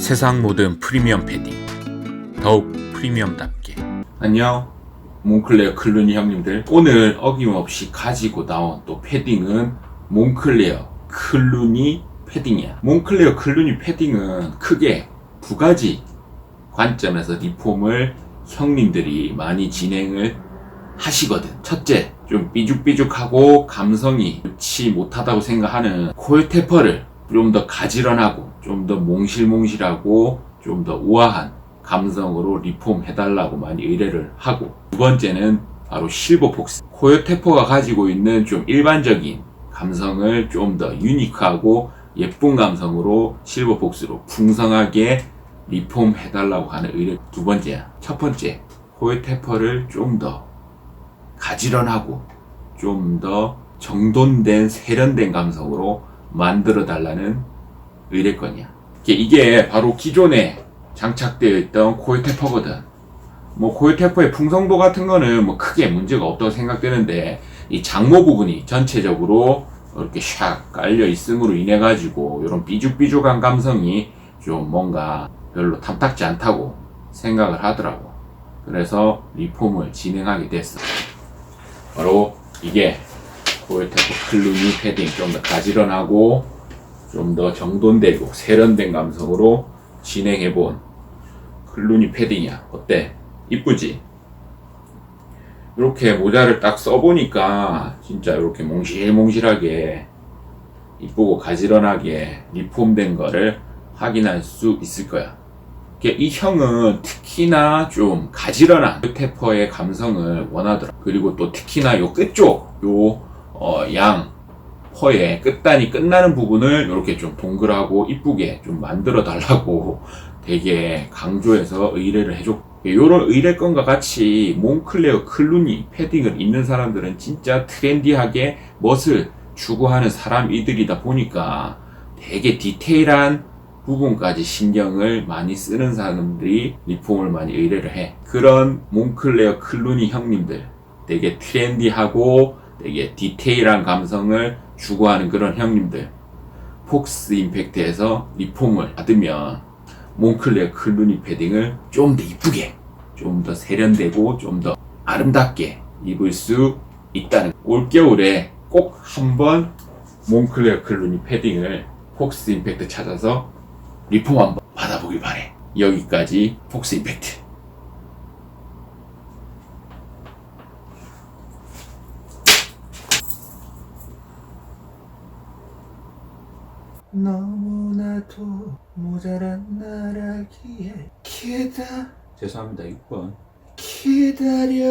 세상 모든 프리미엄 패딩. 더욱 프리미엄답게. 안녕. 몽클레어 클루니 형님들. 오늘 어김없이 가지고 나온 또 패딩은 몽클레어 클루니 패딩이야. 몽클레어 클루니 패딩은 크게 두 가지 관점에서 리폼을 형님들이 많이 진행을 하시거든. 첫째, 좀 삐죽삐죽하고 감성이 좋지 못하다고 생각하는 콜테퍼를 좀 더 가지런하고 좀 더 몽실몽실하고 좀 더 우아한 감성으로 리폼 해달라고 많이 의뢰를 하고 두 번째는 바로 실버폭스. 코요테퍼가 가지고 있는 좀 일반적인 감성을 좀 더 유니크하고 예쁜 감성으로 실버폭스로 풍성하게 리폼 해달라고 하는 의뢰. 두 번째야 첫 번째 코요테퍼를 좀 더 가지런하고 좀 더 정돈된 세련된 감성으로 만들어 달라는 의뢰건이야. 이게, 바로 기존에 장착되어 있던 코일 테퍼거든. 뭐 코일 테퍼의 풍성도 같은 거는 뭐 크게 문제가 없다고 생각되는데 이 장모 부분이 전체적으로 이렇게 샥 깔려 있음으로 인해 가지고 이런 삐죽삐죽한 감성이 좀 뭔가 별로 탐탁지 않다고 생각을 하더라고. 그래서 리폼을 진행하게 됐어. 바로 이게 코일테프 클루니 패딩 좀 더 가지런하고 좀 더 정돈되고 세련된 감성으로 진행해본 클루니 패딩이야. 어때? 이쁘지? 이렇게 모자를 딱 써보니까 진짜 이렇게 몽실몽실하게 이쁘고 가지런하게 리폼된 거를 확인할 수 있을 거야. 이 형은 특히나 좀 가지런한 테퍼의 감성을 원하더라. 그리고 또 특히나 요 끝쪽, 요, 어, 양, 퍼의 끝단이 끝나는 부분을 이렇게 좀 동글하고 이쁘게 좀 만들어 달라고 되게 강조해서 의뢰를 해줬고, 요런 의뢰건과 같이 몽클레어 클루니 패딩을 입는 사람들은 진짜 트렌디하게 멋을 추구하는 사람이들이다 보니까 되게 디테일한 부분까지 신경을 많이 쓰는 사람들이 리폼을 많이 의뢰를 해. 그런 몽클레어 클루니 형님들, 되게 트렌디하고 되게 디테일한 감성을 추구하는 그런 형님들, 폭스 임팩트에서 리폼을 받으면 몽클레어 클루니 패딩을 좀 더 이쁘게, 좀 더 세련되고 좀 더 아름답게 입을 수 있다는 올겨울에 꼭 한번 몽클레어 클루니 패딩을 폭스 임팩트 찾아서 리폼 한번 받아보길 바래. 여기까지 폭스 임팩트. 너무나도 모자란 나라기에 기다 죄송합니다. 6번. 기다려